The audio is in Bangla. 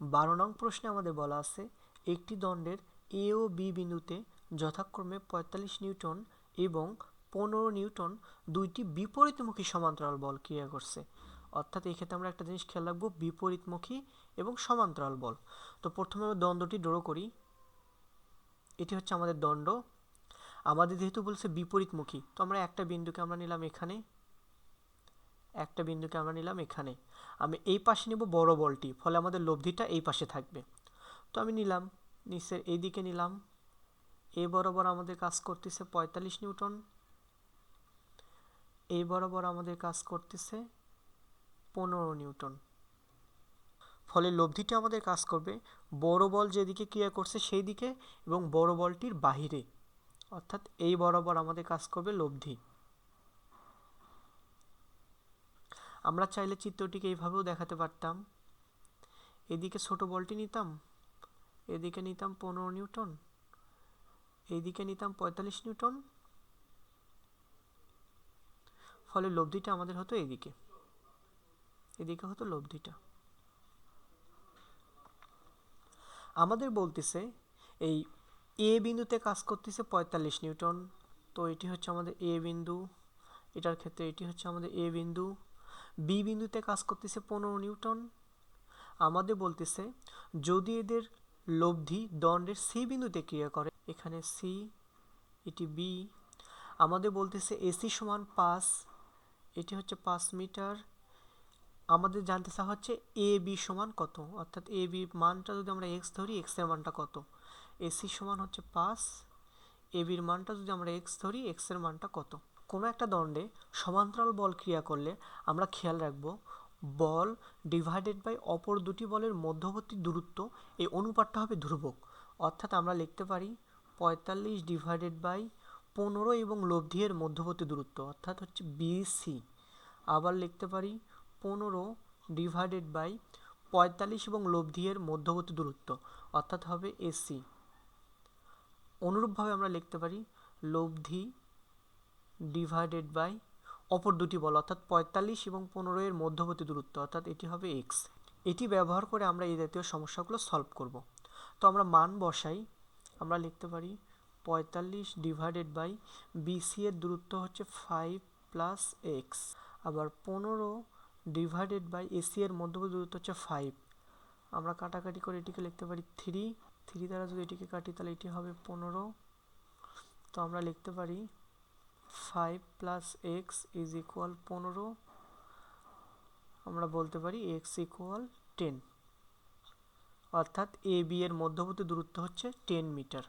বারো নং প্রশ্নে আমাদের বলা আছে, একটি দণ্ডের এ ও বি বিন্দুতে যথাক্রমে পঁয়তাল্লিশ নিউটন এবং পনেরো নিউটন দুইটি বিপরীতমুখী সমান্তরাল বল ক্রিয়া করছে। অর্থাৎ এই ক্ষেত্রে আমরা একটা জিনিস খেয়াল রাখব, বিপরীতমুখী এবং সমান্তরাল বল। তো প্রথমে আমরা দ্বন্দ্বটি ড্র করি। এটি হচ্ছে আমাদের দণ্ড। আমাদের যেহেতু বলছে বিপরীতমুখী, তো আমরা একটা বিন্দুকে আমরা নিলাম এখানে। একটা বিন্দুকে আমরা নিলাম? এখানে। আমি এই পাশে নিব বড় বলটি, ফলে আমাদের লব্ধিটা এই পাশে থাকবে। তো আমি নিলাম, নিচের এই দিকে নিলাম। এই বরাবর আমাদের কাজ করতেছে পঁয়তাল্লিশ নিউটন। এই বরাবর আমাদের কাজ করতেছে পনেরো নিউটন। ফলে লব্ধিটা আমাদের কাজ করবে বড় বল যেদিকে ক্রিয়া করছে সেই দিকে এবং বড় বলটির বাহিরে। অর্থাৎ এই বরাবর আমাদের কাজ করবে লব্ধি। আমরা চাইলে চিত্রটিকে এইভাবেও দেখাতে পারতাম। এদিকে ছোট বলটি নিতাম, এদিকে নিতাম পনেরো নিউটন এইদিকে নিতাম পঁয়তাল্লিশ নিউটন। ফলে লব্ধিটা আমাদের হতো এদিকে। এদিকে হতো লব্ধিটা। আমাদের বলতেছে, এই এ বিন্দুতে কাজ করতেছে পঁয়তাল্লিশ নিউটন। তো এটি হচ্ছে আমাদের এ বিন্দু। এটার ক্ষেত্রে এটি হচ্ছে আমাদের এ বিন্দু। বি বিন্দুতে কাজ করতেছে পনেরো নিউটন। আমাদের বলতেছে, যদি এদের লব্ধি দণ্ডের সি বিন্দুতে ক্রিয়া করে, এখানে সি এটি বি আমাদের বলতেছে এসি সমান পাঁচ, এটি হচ্ছে পাঁচ মিটার। আমাদের জানতে চাওয়া হচ্ছে এ বি সমান কত? অর্থাৎ এ বি মানটা যদি আমরা এক্স ধরি এক্সের মানটা কত? এসি সমান হচ্ছে পাঁচ এ বির মানটা যদি আমরা এক্স ধরি এক্সের মানটা কত? কোনো একটা দণ্ডে সমান্তরাল বল ক্রিয়া করলে আমরা খেয়াল রাখব, বল ডিভাইডেড বাই অপর দুটি বলের মধ্যবর্তী দূরত্ব এই অনুপাতটা হবে ধ্রুবক। অর্থাৎ আমরা লিখতে পারি পঁয়তাল্লিশ ডিভাইডেড বাই পনেরো এবং লব্ধি এর মধ্যবর্তী দূরত্ব, অর্থাৎ হচ্ছে বিসি আবার লিখতে পারি পনেরো ডিভাইডেড বাই পঁয়তাল্লিশ এবং লব্ধি এর মধ্যবর্তী দূরত্ব, অর্থাৎ হবে এসি অনুরূপভাবে আমরা লিখতে পারি লব্ধি ডিভাইডেড বাই অপর দুটি বল, অর্থাৎ পঁয়তাল্লিশ এবং পনেরো এর মধ্যবর্তী দূরত্ব, অর্থাৎ এটি হবে এক্স এটি ব্যবহার করে আমরা এই জাতীয় সমস্যাগুলো সলভ করব। তো আমরা মান বসাই। আমরা লিখতে পারি পঁয়তাল্লিশ ডিভাইডেড বাই বিসি এর দূরত্ব হচ্ছে ফাইভ প্লাস এক্স আবার পনেরো ডিভাইডেড বাই এসি এর মধ্যবর্তী দূরত্ব হচ্ছে ফাইভ আমরা কাটাকাটি করে এটিকে লিখতে পারি থ্রি থ্রি দ্বারা যদি এটিকে কাটি, তাহলে এটি হবে পনেরো। তো আমরা লিখতে পারি five plus x is equal পনেরো, আমরা বলতে পারি এক্স ইকুয়াল টেন অর্থাৎ এ বি এর মধ্যবর্তী দূরত্ব হচ্ছে টেন মিটার